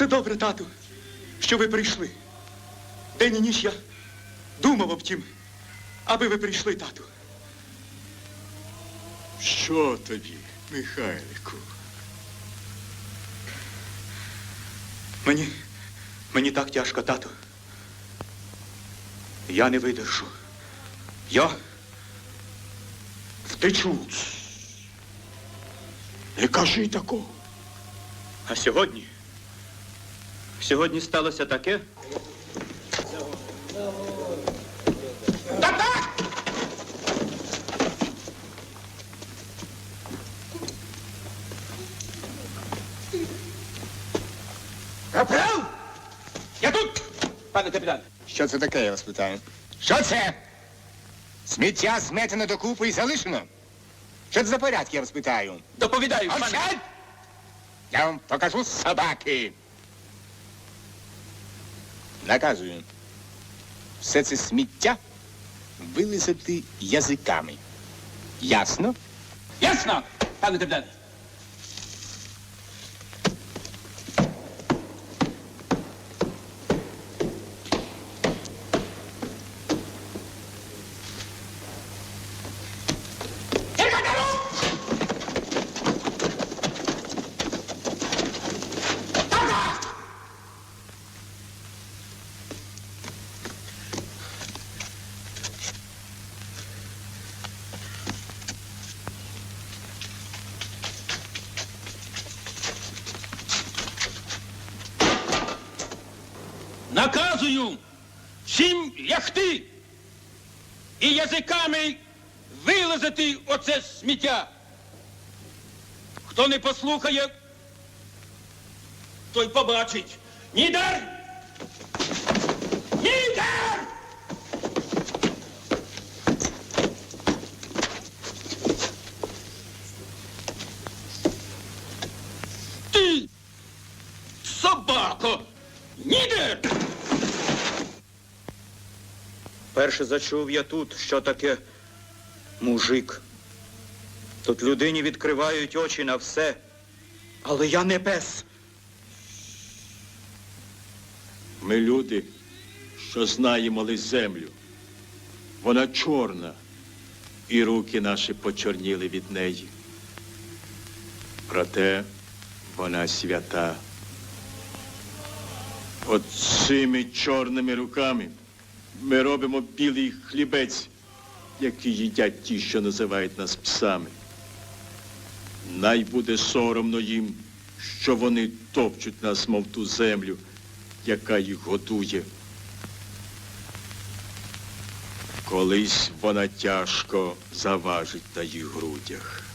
Це добре, тату, що ви прийшли. День і ніч я думав об тім, аби ви прийшли, тату. Що тобі, Михайлику? Мені, мені так тяжко, тату. Я не видержу. Я втечу. Не кажи такого. А сьогодні? Сьогодні сталося таке. Капрал! Я тут! Пане капітан. Що це таке, я вас питаю? Що це? Сміття зметено докупи і залишено? Що це за порядки, я вас питаю? Доповідаю, пане. Мовчать! Я вам покажу собаки. Наказую. Все це сміття вилизати язиками. Ясно? Ясно, пане капітан. Наказую всім лягти і язиками вилазити оце сміття. Хто не послухає, той побачить. Нідер! Нідер! Ти, собако! Нідер! Перше зачув я тут, що таке мужик. Тут людині відкривають очі на все. Але я не пес. Ми люди, що знаємо лиш землю. Вона чорна, і руки наші почорніли від неї. Проте вона свята. От цими чорними руками ми робимо білий хлібець, який їдять ті, що називають нас псами. Най буде соромно їм, що вони топчуть нас, мов ту землю, яка їх годує. Колись вона тяжко заважить на їх грудях.